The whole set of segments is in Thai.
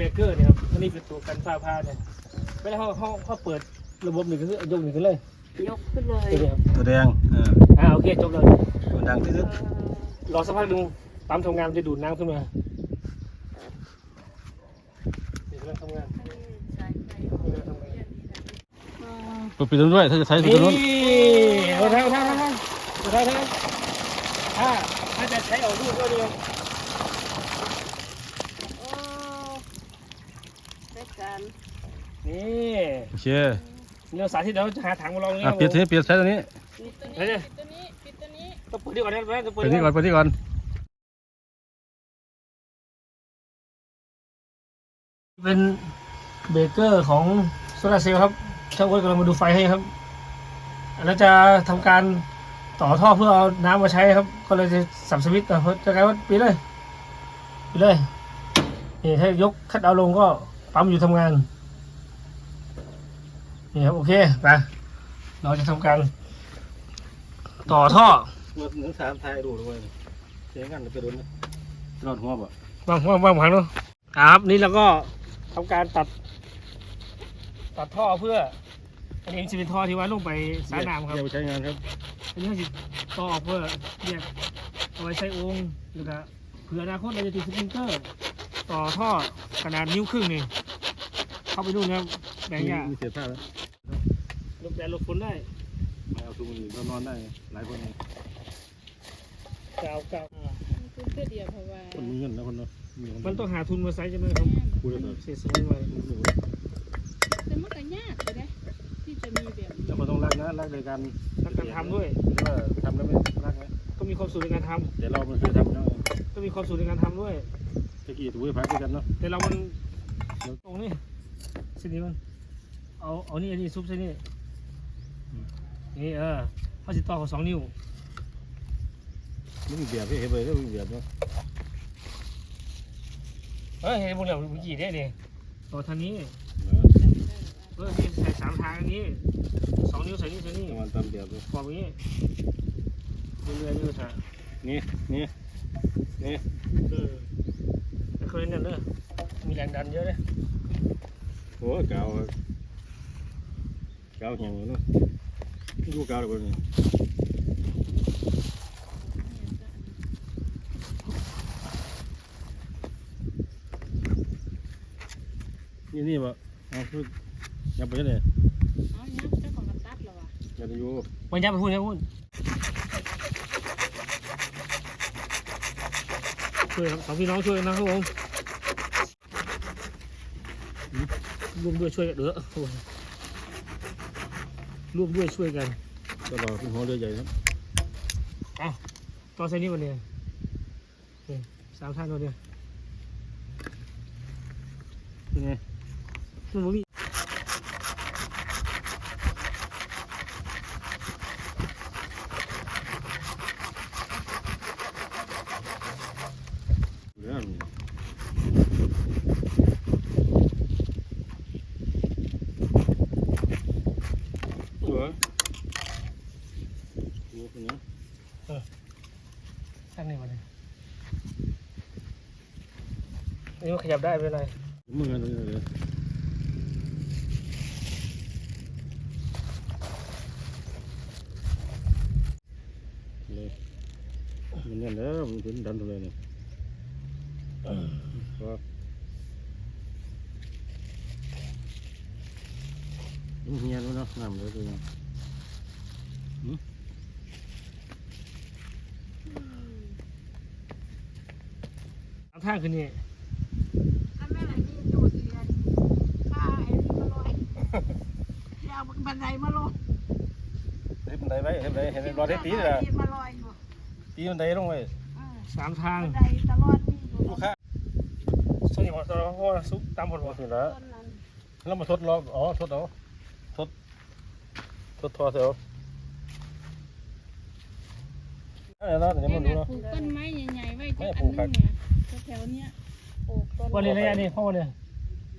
บรกเกอร์เนี่ยครับอันนี้เป็นตัวกันฟ้าผ่าเนี่ยไม่ได้เขาเขาเขาเปิดระบบหนึ่งก็คือยกหนึ่งกันเลยยกขึ้นเลย ตัวนี้ครับตัวแดงเอออ่าโอเคจบเลยตัวดังที่สุดรอสักพักหนึงปั๊มทำงานมันจะดูดน้ำขึ้นมาเดี๋ยวกำลังทำงานใช่ใช่กำลังทำงานเปิดปิดตัวด้วยถ้าจะใช้นี่ตัวนู้นเอาเท่าเท่าเท่าเท่าเท่าถ้าถ้าจะใช้ออกลูกก็เดียว โอ้ได้การนี่โอเคเนื้อสาธิตเราจะหาถังมาลองนี่อะเปลี่ยนทีนี้เปลี่ยนใช้ตัวนี้ปิดตัวเฮ้ยนี้ปิดตัวนี้ปิดตัวนี้ต้องเปิดดีก่อนนะต้องเปิเปิดดนี่ก่อนเปิดนี่ก่อนเป็นเบรกเกอร์ของโซลาร์เซลล์ครับช่างอ้วนกำลังมาดูไฟให้ครับแล้วจะทำการต่อท่อเพื่อเอาน้ำมาใช้ครับ ก็เลยจะสับสวิตช์ต่อจะกลายว่าปีเลยปีเลยนี่ถ้ายกคัดเอาท์ลงก็ ปั๊มอยู่ทำงาน นี่ครับ โอเคไปเราจะทำการ ต่อท่อเมื่อหนึ่งสามทายดูด้วยเสียงกันไปโดนรอดหัวบ่วางวางวางหังเนาะครับ นี่เราก็ทำการตัด ตัดท่อเพื่อ อันนี้จะเป็นท่อที่ไว้ลงไปสายน้ำครับเดี๋ยวไปใช้งานครับ อันนี้เขาจะต่อออกเพื่อแยกเอาไว้ใส่โองค์แล้วก็เผื่ออนาคตเราจะติดสปริงเกอร์ ต่อท่อขนาดนิ้วครึ่งนี่เข้าไปนู่นนะครับแบ่งหญ้ามีเสียท่าแล้วลบแดดลบฝนได้ไม่เอาทุกคนก็นอนได้ หลายคนกาวกาวคุณเพื่อเดียวเพราะว่าคนมีเงินแล้วคนเนาะมีเงิมันต้องหาทุนมาใช้ใช่ไหมครับพูดแล้วแบบเสียสมัยมาแต่มันก็ยากเลยนะที่จะมีแบบนี้เราก็ต้องรักนะรักในการรักการทำด้วยว่าทำแล้วไม่รักนะต้องมีความสุขในการทเดี๋ยวเรามันเคยทำเนาะำต้องมีความสุขในการทำด้วยตะกี้ถูกไปพักด้วยกันเนาะแต่เรามันตรงนี้สินี้มันเอาเอานี่อันนี้ซุปใส่นี่นี่เออเขาสิต่อกับสองนิ้วไม่มีเบียร์พี่เฮ้ยเลยไม่มีเบียร์เนาะเฮ้ยเห็นบุญแล้วเมื่อกี้ได้เนี่ยต่อทางนี้เออนี่ใส่สามทางอันนี้สองนิ้วใส่นี่ใส่นี่ประมาณตามเบียร์เลยกรอบอย่างนี้เรื่อยๆเรื่อยๆค่ะนี่นี่นี่เออแต่ เคยนั่นเนอะมีแรงดันเยอะเลยโอ้กาวกาวแข็งเนาะดูกาวเลยนี่นี่นี่บ่เอาคือยับไปเลยอ๋อเนี่ยเจ้าของกระตัดแล้วว่ะยับไปอยู่มันยับไปพูดยับไปพูดช่วยครับสองพี่น้องช่วยกันนะครับผม ร่วมด้วยช่วยกันเด้อโอ้ยร่วมด้วยช่วยกันก็รอเป็นหัวเรือใหญ่ครับต่อเส้นนี้วันนี้นี่สามท่านตัวเดียวเป็นไงมันบ่มี เรื่องเออ ดูคนนี้ท่านนี้วันนี้อันนี้มันขยับได้ไม่เป็นไรมือกันเลยเลยเลยมันเนี่ยแล้วมันถึงดันเลยเนี่ยก็มันเฮียนแล้วเนาะน้ำเลยตัวนี้ สามท่านคือนี่ถ้าแม่ไหนนี่จูดเรียนข้าไอ้นี่มาลอยยาวบันไดมาลงเห็นบันไดไว้เห็นบันไดเห็นรอได้ตีเลยมาลอยอยู่ตีบันไดลงไว้สามทางบันไดตลอดนี่อยู่ลูกค้าส่วนนี้ของเราเพราะว่าซุปตามผลบอว่ากถึงแล้วต้นนั้นแล้วมาทดลองอ๋อทดเอาทดทดทอเสียวอะไรนะเดี๋ยวมันดูเนี่ยเนาะปลูกต้นไม้ใหญ่ๆ ไว้ไม่ที่ปลูอันกนึครับงเนี่ยแถวๆเนี้ยปลูกต้นวันนี้ระยะนี้พ่อเนี่ย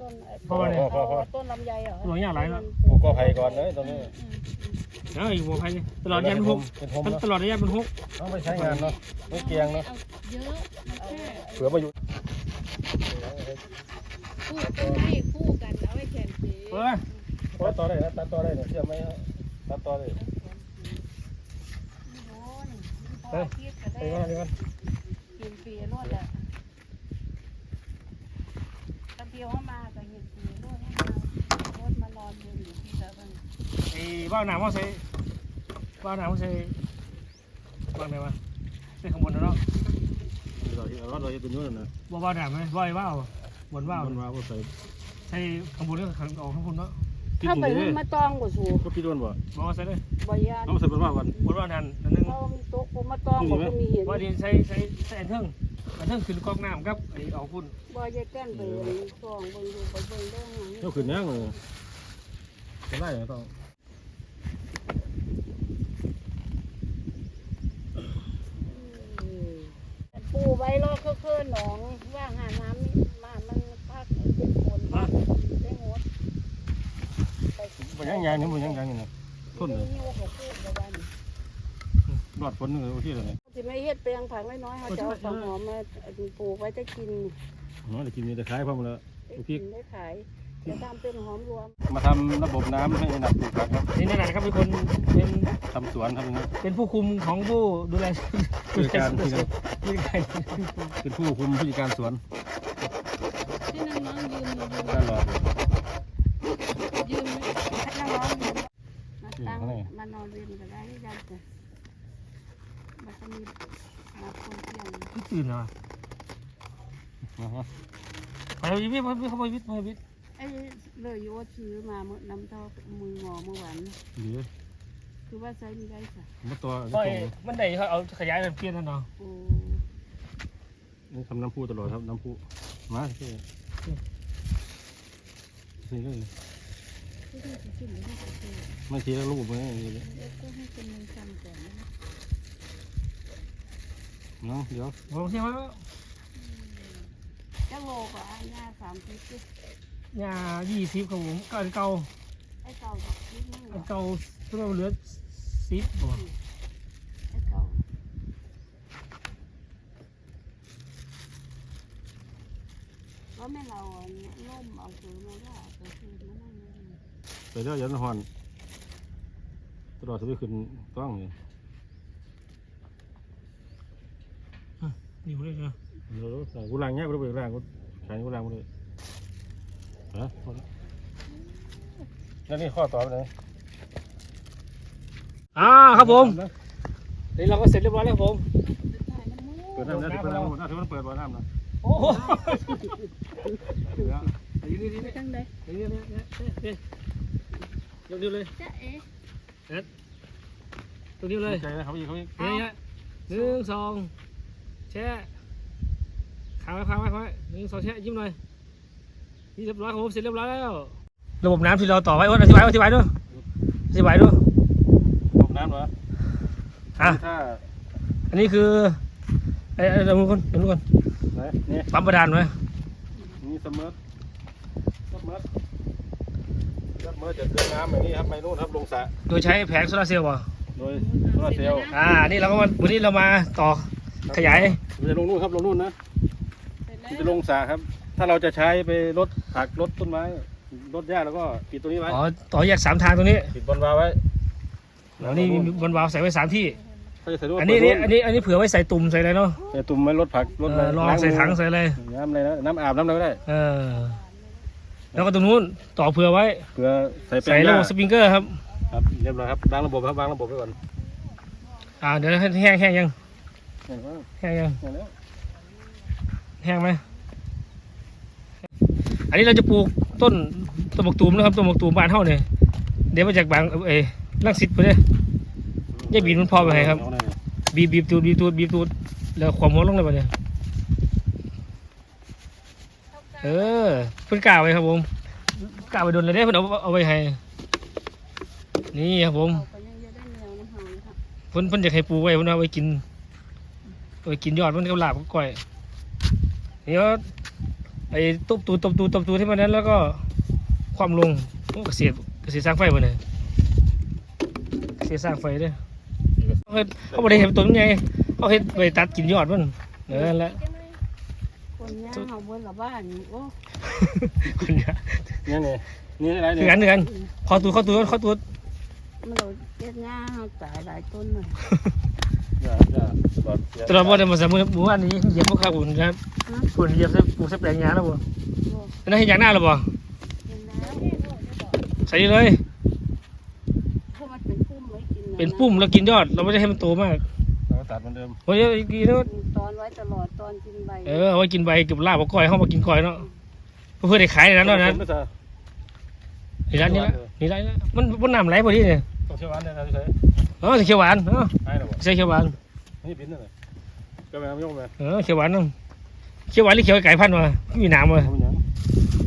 ต้นไอ้พอเนี่ยต้นต้นลำไยเหรอหลวงอย่างไรเนอะ ปลูกกอไผ่ก่อนเลยตรงนี้แล้วอีกหัวไผ่นี่ตลอดระยะเป็นหกเป็นผมมันเนาะตลอดระยะเป็นหกต้องไปใช้งานเนาะไม่เกียงเนาะเยอะมันแค่เผื่อมาอยู่คู่ต้องให้คู่กันเอาไว้แขนสีเฮ้ยตัดต่อได้นะตัดต่อได้เนี่ยเชื่อไหมตัดต่อได้ โอ้ยพอคิดก็ไปได้ก่อนไปก่อน กินฟรีรวดแหละตะเพียวเข้ามาก็เห็นฟรีรวดให้มารถมารอยืนอยู่ที่เซเว่นไอ้บ้าวหนามว่าใส่บ้าวหนามว่าใส่บ้างไหนวะใส่ข้างบนนะเนาะเราเราเราจะเป็นนู่นนะบ่บ้าวหนามไหมบ่อยบ้าวบนบ้าวมันมาว่าใส่ใส่ข้างบนก็ข้างออกข้างบนเนาะกินเข้าไปนี่มันมาตองกว่าสูก็พี่ด้วนบ่บ่ว่าใส่เลย บ่ยานเอาใส่เป็นว่าวันบนบ้าวนั่นนั่นนึงเขามีโต๊ะผมมาตองบ่ก็มีเห็นว่าดีใส่ใส่ใส่อันเทิงอันเทิงขึ้นกอกน้ำครับไอ้ออกพุ่นบ่ยายแก้นไปซองเบิ่งดูไปเบิ่งเรื่องหยังเจ้าขึ้นยังเลยจะไล่ต้องปูไว้รอเคลื่อนหนองว่าหาน้ำนี่มามันพักเป็นคนมาได้งดไป มันยังยังนี่มันยังยังนี่นะ ต้นเลยนี่ว่าเขาพูดกับวันรอดฝนเลยโอเคเลยสิไม่เฮ็ดแปลงผักน้อยๆเขาจะเอาผักหอมมาปลูกไว้จะกินอ๋อเดี๋ยวกินมีแต่ขายพร้อมแล้วได้กินได้ขายจะทำเป็นหอมรวม มาทำระบบน้ำให้หนักปลูกผักครับนี่นั่นนะครับเป็นคนเป็นทำสวนทำอย่างนี้เป็นผู้คุมของผู้ดูแลผู้จัดการที่นั่นผู้จัดการเป็นผู้คุมผู้จัดการสวนให้น้องๆยืมยืมตลอด ยืมให้น้องๆยืมมา ตั้งมานอนเรียนก็ได้ยันจ้ะมันก็มีมาคนเที่ยงที่ตื่นเหรอนะฮะไปเอาวิทย์ไปเขาไปวิทย์ไปวิทย์ไอ้เลยโยซื้อมาเมื่อน้ำเท่ามือหงอเมื่อวานเดี๋ยวคือว่าใช้มีได้จ้ะมาตัวก็ไอ้มันได้เขาเอาขยายเป็นเปลี่ยนนั่นเนาะโอ้นี่ทำน้ำพุตลอดครับน้ำพุมาสินี่ก็ที่ที่จะขึ้นไม่ได้ก็ ไม่ทีแล้วรูปเลยก็ให้เป็นมือจำก่อนนะเนาะเดี๋ยวผมเชื่อว่าจะโลกว่าหน้าสามทิศยายี่สิบครับผมก็อันเก่าไอ้เก่ากับนั่งอันเก่าตัวเหลือสิบบ่ไอ้เก่าก็แม่เราล่มเอาซื้อมาว่าไปซื้อมา ไปเรื่อยยันหอนตลอดจะไปขึ้นต้องเลยอยู่เลยเนาะเดี๋ยวสั่งกูล้างเงี้ยกูไปล้างกูขายกูล้างกูเลยฮะแล้วนี่ข้อต่อไปไหนอ่าครับผมนี่เราก็เสร็จเรียบร้อยแล้วครับผมเปิดน้ำนะเปิดน้ำนะถือว่าเปิดบ่อน้ำนะโอ้โหเดี๋ยวนี่นี่นี่ไปทางใดนี่นี่นี่นี่ ยกนิ้วเลยจะเอ๊ะยกนิ้วเลยใจนะเขาอีกเขาอีกนี่ฮะหนึ่งสองแช่ค้างไว้ค้างไว้ค้างไว้หนึ่งสองแช่ยิ้มหน่อยนี่เรียบร้อยครับผมเสร็จเรียบร้อยแล้ว ระบบน้ำที่เราต่อไว้อ้นอธิบายอธิบายด้วยอธิบายด้วยลงน้ำเหรออะถ้าอันนี้คือไอ้ไอ้เดี๋ยวมึงก่อนเดี๋ยวมึงก่อนไหนนี่ปั๊มประดานไว้นี่เสมอเสมอ เสมอจะเดินน้ำอย่างนี้ครับไม่นู่นครับลงสระโดยใช้แผงโซลาร์เซลล์ว่ะโดยโซลาร์เซลล์อ่า นี่เราก็มาวันนี้เรามาต่อขยายมันจะลงนู่นครับลงนู่นนะเสร็จแล้มันจะวลงสระครับ ถ้าเราจะใช้ไปลดผักลดต้นไม้ลดหญ้าแล้วก็ปิดตัวนี้ไว้อ๋อต่อแยกสามทางตรงนี้ปิดบอลวาล์วไว้แล้วนี่มีบนวาล์วใส่ไว้สามที่ถ้าจะใส่รูปอันนี้นี่อันนี้อันนี้เผื่อไว้ใส่ตุ่มใส่อะไรเนาะใส่ตุ่มไว้ลดผักลดเออรองใส่ถังใส่อะไรน้ำอะไรนะน้ำอาบน้ำอะไรก็ได้เออ แล้วก็ตรงนู้นต่อเผื่อไว้เพื่อใส่แปลงใส่หระญ้าบบสปริงเกอร์ครับครับเรียบร้อยครับวางระบบครับวางระบบไว้ก่อนอ่าเดี๋ยวให้แห้งแห้งยังเห็นไหมแห้งยังเห็นแล้วแห้งไหมอันนี้เราจะปลูกต้นต้นหมกตูมนะครับต้นหมกตูมบ้านเท่าเนี่ยเดี๋ยวมาจากบางเอ้ยลังสิตไปเลยอย่าบีบมันพอไปให้ครับเอาหน่อยบีบบีบตูดบีบตูดบีบตูดแล้วความหัวลงเลยปะเนี่ย เออเพิ่นกล้าไว้ครับผมกล้าไว้โดนเลยได้เพิ่นเอาเอาไว้ให้นี่ครับผมเอาไปยังจะได้แนวน้ำหอมนะครับเพิ่นเพิ่นอยากให้ปูไว้เพิ่นเอาไว้กินเอาไว้กินยอดมันกับลาบกับก้อยนี่ก็ไอ้ตบตูตบตูตบตูดให้มันนั้นแล้วก็ความลงโอ้เกษตรเกษตรสร้างไฟบ่เนี่ยเกษตรสร้างไฟเด้อเขาเฮ็ดเขาบ่ได้เห็นต้นใหญ่เขาเฮ็ดไว้ตัดกินยอดมันเออนั่นแหละจังเลย คนเนี้ยเฮาเบิ่นละบ้านโอ้คนเนี้ยนี่นี่นี่อะไรคือนี่กันคือกันขอตูดขอตูดขอตูดมันเราเจ็ดหญ้าเฮาตายหลายต้นเลยอย่าอย่าบอดอย่าตลอดวันเดียวมาสามมือหมู่บ้านนี้เหยียบพวกข้าวอุ่นครับฮะฝุ่นเหยียบใส่ปูใส่แปลงยาแล้วบ่บ่นั่นเห็นอย่างหน้าหรือบ่เห็นแล้วใส่เลย เพราะมันเป็นปุ่มไว้กินนะเป็นปุ่มแล้วกินยอด เราไม่ได้ให้มันโตมาก เราตัดเหมือนเดิมโอ้ยอีกทีนึงตอนไว้ตลอดตอนกินใบเออเอาไว้กินใบกับลาบกับก้อยเข้ามากินก้อยเนาะเพื่อได้ขายในนั้นเนาะนั้นไม่ใช่นี่ร้านนี้ละนี่ร้านนี้ละมันมันน้ำไหลพอดีเนี่ยต้องเชื่อวันเนี่ยนะพี่เฉยเออใส่เขียวหวานเออให้หรอวะใส่เขียวหวานนี่ปิ้นเลยก็แม่ไม่ยกแม่เออเขียวหวานเนาะเขียวหวานหรือเขียวไก่พันธุ์วะมีน้ำวะทำยัง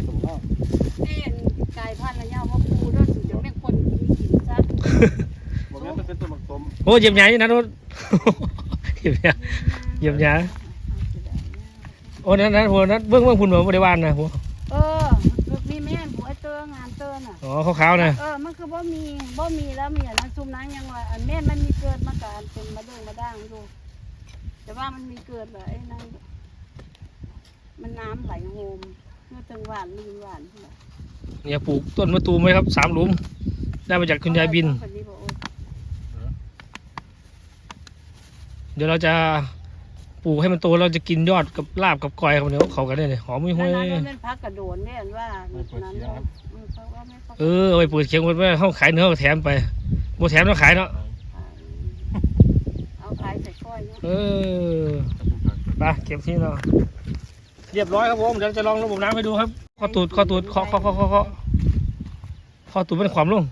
สมน้องเอ็นกายพันธุ์ระยะว่าปูด้วยถึงจะไม่คนกินกินซะบอกแม่มันเป็นตัวหมักสมโอ้เยี่ยมใหญ่นะรถเยี่ยมใหญ่เยี่ยมใหญ่โอ้นั่นนั่นหัวนั้นเบื้องเบื้องพุ่นหัวบริวารนะหัวเออมีแม่นผัวเตองานเตอน่ะ อ๋อขาวๆนะเออ มันคือบ่มีบ่มีแล้วมีอันนั้นซุมนั้นยังว่าอันแม่นมันมีเกิดมาการเป็นมาเด้งมาด่างอยู่ แต่ว่ามันมีเกิดแบบไอ้นั่นมันน้ำไหลโฮมเมื่อจังหวานลืมหวานพุ่นน่ะเนี่ยปลูกต้นมะตูมไว้ครับสามหลุม ได้มาจากคุณยายบิน คนนี้บอกโอ้ เดี๋ยวเราจะปลูกให้มันโตเราจะกินยอดกับลาบกับก้อยเขาเนี่ยเขากันได้เลยหอมไม่ห้นั่วยนนั้นมันเป็นพักกระโดนเนี่ยอันว่านั้นเนี่ยอืมเขาว่าไม่เขาเออเอาไปเปิดเคียงไว้ว่าเขาขายเนื้อเขาแถมไปโบแถมเราขายเนาะเอาขายใส่ก้อยเนาะเออไปเก็บที่เนาะเรียบร้อยครับผมเดี๋ยวจะลองระบบน้ำให้ดูครับข้อตูดข้อตูดข้อข้อข้อข้อข้อข้อตูดเป็นความลง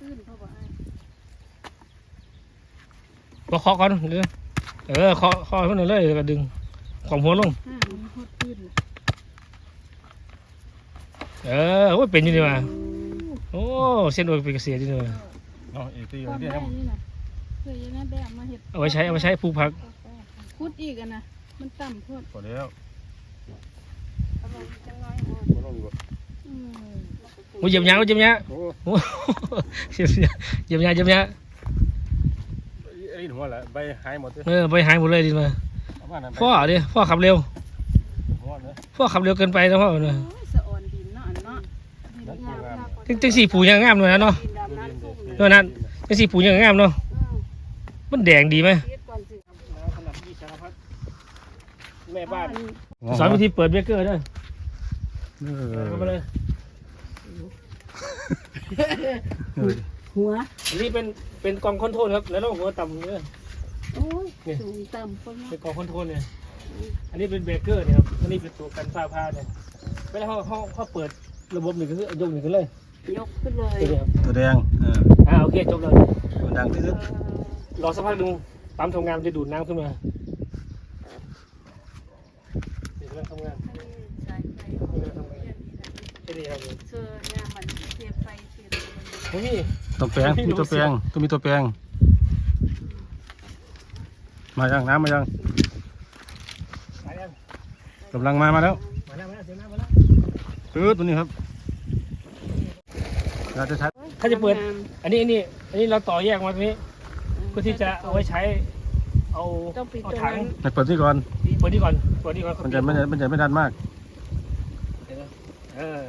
ตื้นเพราะว่า ก็เคาะก่อนเลยเออเคาะเคาะให้มันเลยแล้วก็ดึงความหัวลงอืมโคตรตื้นเลยเออโอ้ยเป็นอยู่นี่มาโอ้เส้นโอ้ยเป็นเกษตรอยู่นี่มาเนาะเอกตีความเรียได้กนี่นะเคยยังไงแบบมาเห็ดเอาไว้ใช้เอาไว้ใช้ปลูกผักคุดอีกอะนะมันต่ำโพดพอแล้วเอาลงจังน้อยอะไม่ต้องดีกว่าอืม โอ้ยเหยียบยางโอ้ยเหยียบยางโอ้ โอ้ เหยียบยางเหยียบยางเหยียบยาง ไอ้หัวแหละใบหายหมดเลยเออไปหายหมดเลยดิมาเอามานั่นไปพ่อดิพ่อขับเร็ว หัวเนื้อพ่อขับเร็วเกินไปนะพ่อเนอะโอ้ยสะอ่อนดินเนาะอันเนาะดินนั่นงามงามมากจังจังสี่ผูยังงามเลยนะเนาะ ดินดำน้ำซุ่มเลยเท่านั้นจังสี่ผูยังงามเนาะอืมมันแดงดีไหมเฮ็ดก่อนสิขนาดที่สารพัดแม่บ้านอัสอนวิธีเปิดเบรกเกอร์ด้วยเอเข้ามาเลย หัว อันนี้เป็นเป็นกล่องคอนโทรลครับ แล้วต้องหัวต่ำเนี่ยโอ้ยนี่สูงต่ำคนเนาะเป็นกล่องคอนโทรลเนี่ย อันนี้เป็นเบรกเกอร์เนี่ยครับ อันนี้เป็นตัวกันฟ้าผ่าเนี่ยเวลาเขาเขาเขาเปิดระบบหนึ่งก็คือยกหนึ่งกันเลยยกขึ้นเลยตัวเดียวตัวแดงเอออ่าโอเคจบเลยมันดังที่สุดรอสักพักหนึงปั๊มทำงานมันจะดูดน้ำขึ้นมาเดี๋ยวกำลังทำงานใช่ใช่กำลังทำงานแค่นี้ครับผมเสื้อเนี่ยมันเสียบไฟเสียบอะไรโอ้ยนี่ ตัวแปลงมีตัวแปลงต้องมีตัวแปลงมายังน้ำมายังมาแล้วกำลังมามาแล้วมาแล้วมาแล้วเสียงน้ำมาแล้วปื๊ดตัวนี้ครับเราจะใช้ถ้าจะเปิด อันนี้อันนี้อันนี้เราต่อแยกมาตรงนี้เพื่อที่จะเอาไว้ใช้ เอาต้องปิดเอาตัวถังนั้นไปเปิดที่ก่อนเปิดนี่ก่อนเปิดนี่ก่อนมันจะไม่มันจะไม่ดันมากเออ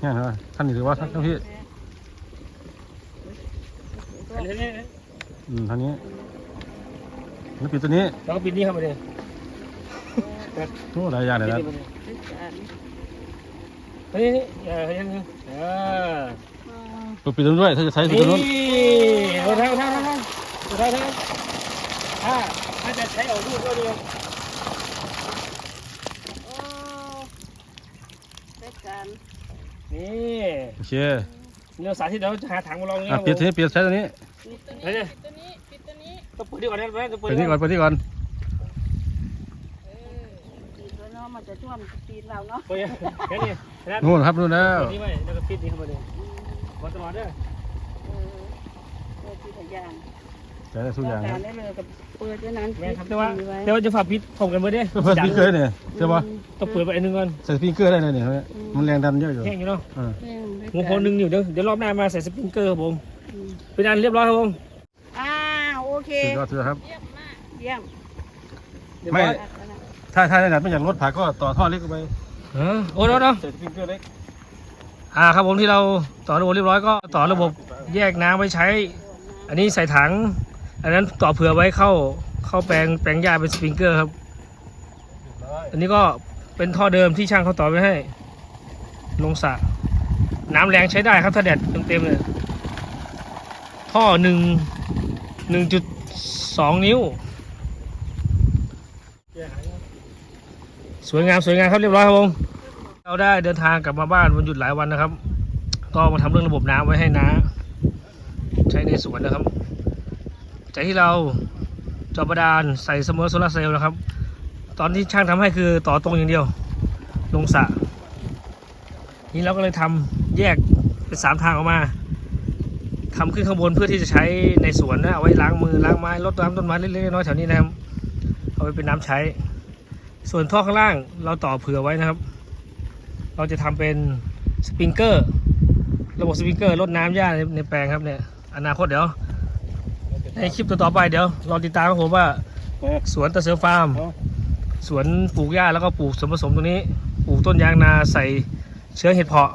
เนี่ยเหรอท่านนี่ถือว่าท่านพี่ อันนี้อืมท่านนี้แล้วปิดตัวนี้เราก็ปิดนี่เข้ามาเลยโอ้หลายอย่างเลยนะอันนี้นี่เออยังเออตัวปิดตัวนู้นด้วยถ้าจะใช้ปิดนี่ตัวนู้นเอาทางทางทางทางทางทางถ้าถ้าจะใช้เอาลูกก็ดีโอ้เป็นการนี่โอเคเรื่องสาธิตเราจะหาถังมาลองนี่อะปิดทีนี้ปิดใช้ตัวนี้ ปิดตัวเฮ้ยนี้ปิดตัวนี้ปิดตัวนี้ต้องเปิดดีกว่านั้นต้องเปิปิดดนี้ก่อนปิดนี้ก่อนเออปีนแล้วเนาะมันจะท่วมปีนเราเนาะเปิดแค่นี้นะนู่นครับนู่นแล้วนี่ไม่แล้วก็ปิดนี่เข้ามาเลยวัดตลอดเด้อเออเปิดที่ทะยานใช้ได้ทุกอย่างคการัรบได้เลยกับเปิดด้วยนั้นแม่ครับแต่ว่าปิดไแต่ว่าจะฝากปิดผมกันเมื่อเด้เปิดสปริงเกอร์เนี่ยใช่ปะต้องเปิดไปอันหนึงก่อนใส่สปริงเกอร์ได้เลยเนี่ยมันแรงดันเยอะอยู่แห้งอยู่เนาะเออแม่งได้หัวโพนหนึ่งอยู่เดี๋ยวเดี๋ยวรอบหน้ามาใส่สปริงเกอร์ครับผมอืม เป็นอันเรียบร้อยครับผมอ่าโอเคสุดยอดสุดยอดครับ เยี่ยมมากเยี่ยมไม่อัดแล้วนะถ้าถ้าขนาดไม่อยากลดผักก็ต่อท่อเล็กเข้าไปเออโอ้โหเนาะใส่สปริงเกอร์เล็กอ่าครับผมที่เราต่อระบบเรียบร้อยก็ต่อระบบแยกน้ำไว้ใช้ อันนี้ใส่ถัง อันนั้นต่อเผื่อไว้เข้าเข้าแปลงแปลงหญ้าเป็นสปริงเกอร์ครับ อันนี้ก็เป็นท่อเดิมที่ช่างเขาต่อไว้ให้ ลงสระน้ำแรงใช้ได้ครับถ้าแดดเต็มๆเลย ท่อหนึ่งหนึ่งจุดสองนิ้ว สวยงามสวยงามครับเรียบร้อยครับผมเราได้เดินทางกลับมาบ้านวันหยุดหลายวันนะครับ ก็มาทำเรื่องระบบน้ำไว้ให้นะ ใช้ในสวนนะครับ จากที่เราจอบาดาลใส่เสมอโซลาร์เซลล์นะครับ ตอนที่ช่างทำให้คือต่อตรงอย่างเดียว ลงสระนี่เราก็เลยทำแยกเป็นสามทางออกมา ทำขึ้นข้างบนเพื่อที่จะใช้ในสวนนะเอาไว้ล้างมือล้างไม้รดน้ำต้นไม้เล็กๆน้อยๆแถวนี้นะครับเอาไว้เป็นน้ำใช้ ส่วนท่อข้างล่างเราต่อเผื่อไว้นะครับ เราจะทำเป็นสปริงเกอร์ ระบบสปริงเกอร์ลดน้ำหญ้าในแปลงครับเนี่ยอนาคตเดี๋ยวในคลิปต่อๆไปเดี๋ยวรอติดตามครับผมว่าสวนตะเสือฟาร์ม สวนปลูกหญ้าแล้วก็ปลูกส่วนผสมตรงนี้ ปลูกต้นยางนาใส่เชื้อเห็ดเพาะ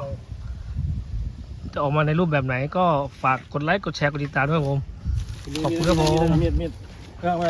จะออกมาในรูปแบบไหนก็ฝากกดไลค์กดแชร์กดติดตามด้วยครับผม ขอบคุณครับผม มีดมีดก็เอาไป